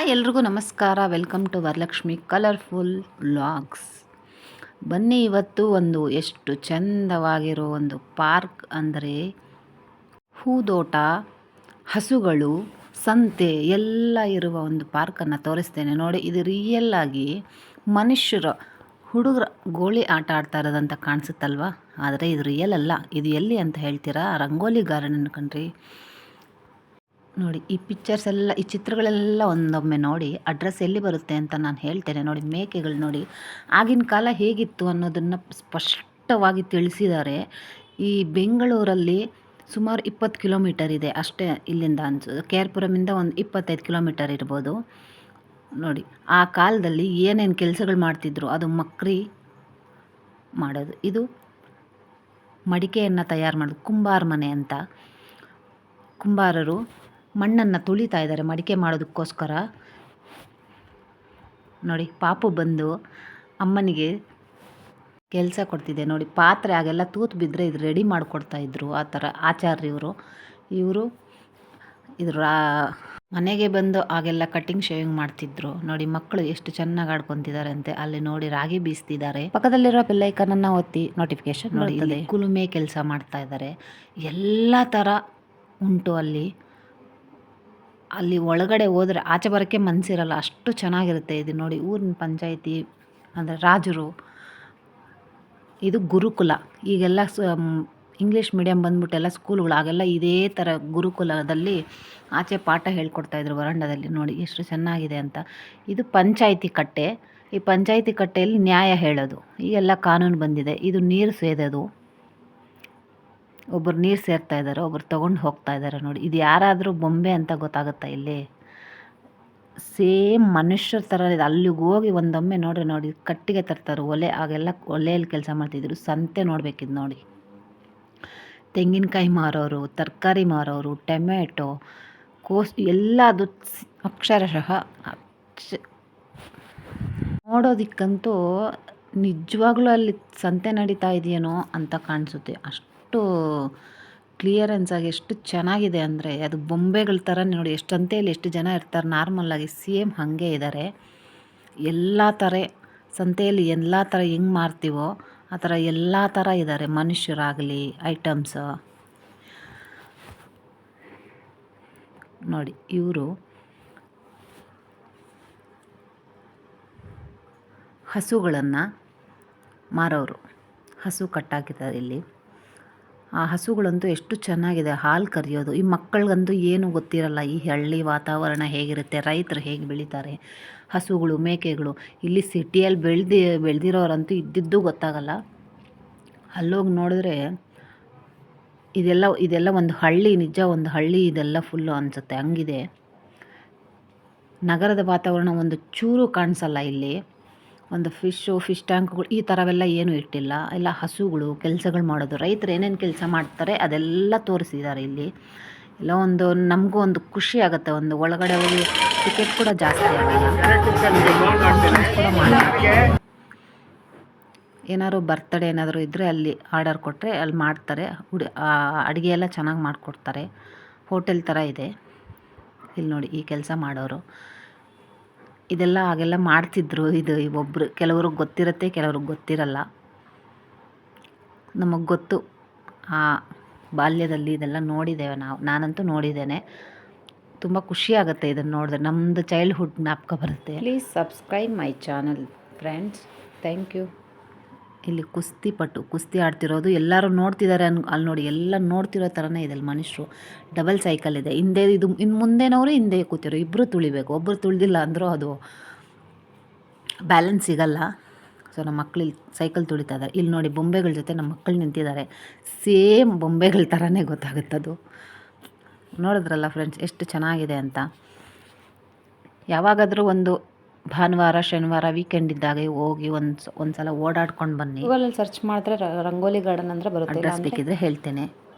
Hi ಎಲ್ರಿಗೂ ನಮಸ್ಕಾರ. Welcome to Varalakshmi colourful vlogs ಬನ್ನಿ ಇವತ್ತು ಒಂದು ಎಷ್ಟು ಚಂದವಾಗಿರೋ ಒಂದು ಪಾರ್ಕ್ ಅಂದರೆ ಹೂದೋಟ, ಹಸುಗಳು, ಸಂತೆ ಎಲ್ಲ ಇರುವ ಒಂದು ಪಾರ್ಕನ್ನು ತೋರಿಸ್ತೇನೆ. ನೋಡಿ, ಇದು ರಿಯಲ್ ಆಗಿ ಮನುಷ್ಯರ ಹುಡುಗರ ಗೋಳಿ ಆಟ ಆಡ್ತಾ ಇರೋದಂತ ಕಾಣಿಸುತ್ತಲ್ವ? ಆದರೆ ಇದು ರಿಯಲ್ ಅಲ್ಲ. ಇದು ಎಲ್ಲಿ ಅಂತ ಹೇಳ್ತೀರಾ? ರಂಗೋಲಿ ಗಾರ್ಡನ್ ಕಣ್ರಿ ನೋಡಿ, ಈ ಪಿಕ್ಚರ್ಸ್ ಎಲ್ಲ, ಈ ಚಿತ್ರಗಳೆಲ್ಲ ಒಂದೊಮ್ಮೆ ನೋಡಿ ಅಡ್ರೆಸ್ ಎಲ್ಲಿ ಬರುತ್ತೆ ಅಂತ ನಾನು ಹೇಳ್ತೇನೆ. ನೋಡಿ, ಮೇಕೆಗಳು ನೋಡಿ, ಆಗಿನ ಕಾಲ ಹೇಗಿತ್ತು ಅನ್ನೋದನ್ನು ಸ್ಪಷ್ಟವಾಗಿ ತಿಳಿಸಿದ್ದಾರೆ. ಈ ಬೆಂಗಳೂರಲ್ಲಿ ಸುಮಾರು ಇಪ್ಪತ್ತು ಕಿಲೋಮೀಟರ್ ಇದೆ ಅಷ್ಟೇ ಇಲ್ಲಿಂದ ಅನ್ಸೋದು ಕೆ ಒಂದು ಇಪ್ಪತ್ತೈದು ಕಿಲೋಮೀಟರ್ ಇರ್ಬೋದು. ನೋಡಿ, ಆ ಕಾಲದಲ್ಲಿ ಏನೇನು ಕೆಲಸಗಳು ಮಾಡ್ತಿದ್ರು, ಅದು ಮಕ್ರಿ ಮಾಡೋದು. ಇದು ಮಡಿಕೆಯನ್ನು ತಯಾರು ಮಾಡೋದು, ಕುಂಬಾರ ಮನೆ ಅಂತ. ಕುಂಬಾರರು ಮಣ್ಣನ್ನು ತುಳಿತಾ ಇದ್ದಾರೆ ಮಡಿಕೆ ಮಾಡೋದಕ್ಕೋಸ್ಕರ. ನೋಡಿ ಪಾಪು ಬಂದು ಅಮ್ಮನಿಗೆ ಕೆಲಸ ಕೊಡ್ತಿದೆ. ನೋಡಿ ಪಾತ್ರೆ ಆಗೆಲ್ಲ ತೂತು ಬಿದ್ದರೆ ಇದು ರೆಡಿ ಮಾಡಿಕೊಡ್ತಾ ಇದ್ರು ಆ ಥರ ಆಚಾರ್ಯ ಇವರು. ಇವರು ಇದ್ರ ಮನೆಗೆ ಬಂದು ಆಗೆಲ್ಲ ಕಟ್ಟಿಂಗ್ ಶೇವಿಂಗ್ ಮಾಡ್ತಿದ್ರು. ನೋಡಿ ಮಕ್ಕಳು ಎಷ್ಟು ಚೆನ್ನಾಗಿ ಆಡ್ಕೊಂತಿದ್ದಾರೆ ಅಂತೆ ಅಲ್ಲಿ ನೋಡಿ ರಾಗಿ ಬೀಸ್ತಿದ್ದಾರೆ. ಪಕ್ಕದಲ್ಲಿರೋ ಪಿಲ್ಲೈಕನನ್ನು ಒತ್ತಿ ನೋಟಿಫಿಕೇಶನ್ ನೋಡಿ ಕುಲುಮೆ ಕೆಲಸ ಮಾಡ್ತಾ ಇದ್ದಾರೆ ಎಲ್ಲ ಥರ ಉಂಟು ಅಲ್ಲಿ. ಅಲ್ಲಿ ಒಳಗಡೆ ಹೋದರೆ ಆಚೆ ಬರೋಕ್ಕೆ ಮನಸ್ಸಿರಲ್ಲ ಅಷ್ಟು ಚೆನ್ನಾಗಿರುತ್ತೆ ಇದು ನೋಡಿ. ಊರಿನ ಪಂಚಾಯಿತಿ, ಅಂದರೆ ರಾಜರು. ಇದು ಗುರುಕುಲ. ಈಗೆಲ್ಲ ಇಂಗ್ಲೀಷ್ ಮೀಡಿಯಮ್ ಬಂದ್ಬಿಟ್ಟೆಲ್ಲ ಸ್ಕೂಲ್ಗಳು ಆಗೆಲ್ಲ ಇದೇ ಥರ ಗುರುಕುಲದಲ್ಲಿ ಆಚೆ ಪಾಠ ಹೇಳ್ಕೊಡ್ತಾಯಿದ್ರು ವರಂಡದಲ್ಲಿ ನೋಡಿ. ಎಷ್ಟು ಚೆನ್ನಾಗಿದೆ ಅಂತ. ಇದು ಪಂಚಾಯಿತಿ ಕಟ್ಟೆ. ಈ ಪಂಚಾಯಿತಿ ಕಟ್ಟೆಯಲ್ಲಿ ನ್ಯಾಯ ಹೇಳೋದು. ಈಗೆಲ್ಲ ಕಾನೂನು ಬಂದಿದೆ. ಇದು ನೀರು ಸೇದೋದು. ಒಬ್ಬರು ನೀರು ಸೇರ್ತಾ ಇದ್ದಾರೆ ಒಬ್ಬರು ತೊಗೊಂಡು ಹೋಗ್ತಾ ಇದ್ದಾರೆ ನೋಡಿ. ಇದು ಯಾರಾದರೂ ಬೊಂಬೆ ಅಂತ ಗೊತ್ತಾಗುತ್ತಾ ಇಲ್ಲಿ? ಸೇಮ್ ಮನುಷ್ಯರ ಥರ ಇದೆ. ಅಲ್ಲಿಗೆ ಹೋಗಿ ಒಂದೊಮ್ಮೆ ನೋಡ್ರಿ, ನೋಡಿ, ಕಟ್ಟಿಗೆ ತರ್ತಾರೆ, ಒಲೆ, ಆಗೆಲ್ಲ ಒಲೆಯಲ್ಲಿ ಕೆಲಸ ಮಾಡ್ತಿದ್ರು. ಸಂತೆ ನೋಡ್ಬೇಕಿದ್ದು ನೋಡಿ. ತೆಂಗಿನಕಾಯಿ ಮಾರೋರು, ತರಕಾರಿ ಮಾರೋರು ಟೊಮೆಟೊ ಕೋಸ್ ಎಲ್ಲ ಅದು ಅಕ್ಷರಶಃ ನೋಡೋದಿಕ್ಕಂತೂ ನಿಜವಾಗ್ಲೂ ಅಲ್ಲಿ ಸಂತೆ ನಡೀತಾ ಇದೆಯೇನೋ ಅಂತ ಕಾಣಿಸುತ್ತೆ. ಅಷ್ಟು ಎಷ್ಟು ಕ್ಲಿಯರೆನ್ಸ್ ಆಗಿ ಎಷ್ಟು ಚೆನ್ನಾಗಿದೆ ಅಂದರೆ ಅದು ಬೊಂಬೆಗಳ ಥರ ನೋಡಿ, ಎಷ್ಟು ಸಂತೆಯಲ್ಲಿ ಎಷ್ಟು ಜನ ಇರ್ತಾರೆ ನಾರ್ಮಲ್ಲಾಗಿ ಸೇಮ್ ಹಾಗೆ ಇದ್ದಾರೆ ಎಲ್ಲ ಥರ ಸಂತೆಯಲ್ಲಿ ಎಲ್ಲ ಥರ ಹೆಂಗೆ ಮಾರ್ತೀವೋ ಆ ಥರ ಎಲ್ಲ ಥರ ಇದ್ದಾರೆ ಮನುಷ್ಯರಾಗಲಿ ಐಟಮ್ಸ್ ನೋಡಿ, ಇವರು ಹಸುಗಳನ್ನು ಮಾರೋರು. ಹಸು ಕಟ್ಟಾಕಿದ್ದಾರೆ ಇಲ್ಲಿ. ಆ ಹಸುಗಳಂತೂ ಎಷ್ಟು ಚೆನ್ನಾಗಿದೆ ಹಾಲು ಕರೆಯೋದು. ಈ ಮಕ್ಕಳಿಗಂತೂ ಏನು ಗೊತ್ತಿರಲ್ಲ, ಈ ಹಳ್ಳಿ ವಾತಾವರಣ ಹೇಗಿರುತ್ತೆ, ರೈತರು ಹೇಗೆ ಬೆಳೀತಾರೆ, ಹಸುಗಳು, ಮೇಕೆಗಳು. ಇಲ್ಲಿ ಸಿಟಿಯಲ್ಲಿ ಬೆಳೆದಿ, ಬೆಳೆದಿರೋರಂತೂ ಇದ್ದಿದ್ದು ಗೊತ್ತಾಗಲ್ಲ. ಅಲ್ಲೋಗಿ ನೋಡಿದ್ರೆ ಇದೆಲ್ಲ ಇದೆಲ್ಲ ಒಂದು ಹಳ್ಳಿ, ನಿಜ ಒಂದು ಹಳ್ಳಿ, ಇದೆಲ್ಲ ಫುಲ್ಲು ಅನಿಸುತ್ತೆ. ಹಂಗಿದೆ. ನಗರದ ವಾತಾವರಣ ಒಂದು ಚೂರು ಕಾಣಿಸಲ್ಲ ಇಲ್ಲಿ. ಒಂದು ಫಿಶ್ಶು, ಫಿಶ್ ಟ್ಯಾಂಕ್ಗಳು ಈ ಥರವೆಲ್ಲ ಏನೂ ಇಟ್ಟಿಲ್ಲ. ಎಲ್ಲ ಹಸುಗಳು, ಕೆಲಸಗಳು ಮಾಡೋದು. ರೈತರು ಏನೇನು ಕೆಲಸ ಮಾಡ್ತಾರೆ ಅದೆಲ್ಲ ತೋರಿಸಿದ್ದಾರೆ ಇಲ್ಲಿ. ಎಲ್ಲ ಒಂದು, ನಮಗೂ ಒಂದು ಖುಷಿ ಆಗುತ್ತೆ. ಒಂದು ಒಳಗಡೆ ಹೋಗಿ ಟಿಕೆಟ್ ಕೂಡ ಜಾಸ್ತಿ ಆಗಲ್ಲ. ಏನಾದ್ರು ಬರ್ತಡೇ ಏನಾದರೂ ಇದ್ದರೆ ಅಲ್ಲಿ ಆರ್ಡರ್ ಕೊಟ್ಟರೆ ಅಲ್ಲಿ ಮಾಡ್ತಾರೆ. ಹುಡಿ ಅಡುಗೆ ಎಲ್ಲ ಚೆನ್ನಾಗಿ ಮಾಡಿಕೊಡ್ತಾರೆ. ಹೋಟೆಲ್ ಥರ ಇದೆ. ಇಲ್ಲಿ ನೋಡಿ ಈ ಕೆಲಸ ಮಾಡೋರು. ಇದೆಲ್ಲ ಹಾಗೆಲ್ಲ ಮಾಡ್ತಿದ್ರು. ಇದು ಒಬ್ಬರು ಕೆಲವ್ರಿಗೆ ಗೊತ್ತಿರುತ್ತೆ, ಕೆಲವ್ರಿಗೆ ಗೊತ್ತಿರಲ್ಲ. ನಮಗೆ ಗೊತ್ತು. ಆ ಬಾಲ್ಯದಲ್ಲಿ ಇದೆಲ್ಲ ನೋಡಿದ್ದೇವೆ ನಾವು. ನಾನಂತೂ ನೋಡಿದ್ದೇನೆ. ತುಂಬ ಖುಷಿ ಆಗುತ್ತೆ ಇದನ್ನು ನೋಡಿದ್ರೆ. ನಮ್ಮದು ಚೈಲ್ಡ್ಹುಡ್ ಜ್ಞಾಪಕ ಬರುತ್ತೆ. Please subscribe my channel friends thank you ಇಲ್ಲಿ ಕುಸ್ತಿ ಪಟ್ಟು ಕುಸ್ತಿ ಆಡ್ತಿರೋದು ಎಲ್ಲರೂ ನೋಡ್ತಿದ್ದಾರೆ ಅನ್, ಅಲ್ಲಿ ನೋಡಿ, ಎಲ್ಲ ನೋಡ್ತಿರೋ ಥರನೇ ಇದೆ ಅಲ್ಲಿ ಮನುಷ್ಯರು. ಡಬಲ್ ಸೈಕಲ್ ಇದೆ. ಹಿಂದೆ ಇದು ಇನ್ನು ಮುಂದೆನವರು ಹಿಂದೆ ಕೂತಿರೋ ಇಬ್ಬರು ತುಳಿಬೇಕು. ಒಬ್ಬರು ತುಳಿದಿಲ್ಲ ಅಂದರೂ ಅದು ಬ್ಯಾಲೆನ್ಸ್ ಸಿಗಲ್ಲ. ಸೊ ನಮ್ಮ ಇಲ್ಲಿ ಸೈಕಲ್ ತುಳಿತಾ ಇದ್ದಾರೆ ಇಲ್ಲಿ ನೋಡಿ ಬೊಂಬೆಗಳ ಜೊತೆ ನಮ್ಮ ಮಕ್ಕಳು ನಿಂತಿದ್ದಾರೆ ಸೇಮ್ ಬೊಂಬೆಗಳ ಥರನೇ ಗೊತ್ತಾಗುತ್ತದು. ನೋಡಿದ್ರಲ್ಲ ಫ್ರೆಂಡ್ಸ್ ಎಷ್ಟು ಚೆನ್ನಾಗಿದೆ ಅಂತ. ಯಾವಾಗಾದರೂ ಒಂದು ಭಾನುವಾರ ಶನಿವಾರ ವೀಕೆಂಡ್ ಇದ್ದಾಗ ಹೋಗಿ ಒಂದು ಒಂದು ಸಲ ಓಡಾಡ್ಕೊಂಡು ಬನ್ನಿ. ಗೂಗಲಲ್ಲಿ ಸರ್ಚ್ ಮಾಡಿದ್ರೆ ರಂಗೋಲಿ ಗಾರ್ಡನ್ ಅಂದರೆ ಬರುತ್ತೆ. ಅಡ್ರೆಸ್ ಬೇಕಿದ್ರೆ ಹೇಳ್ತೇನೆ.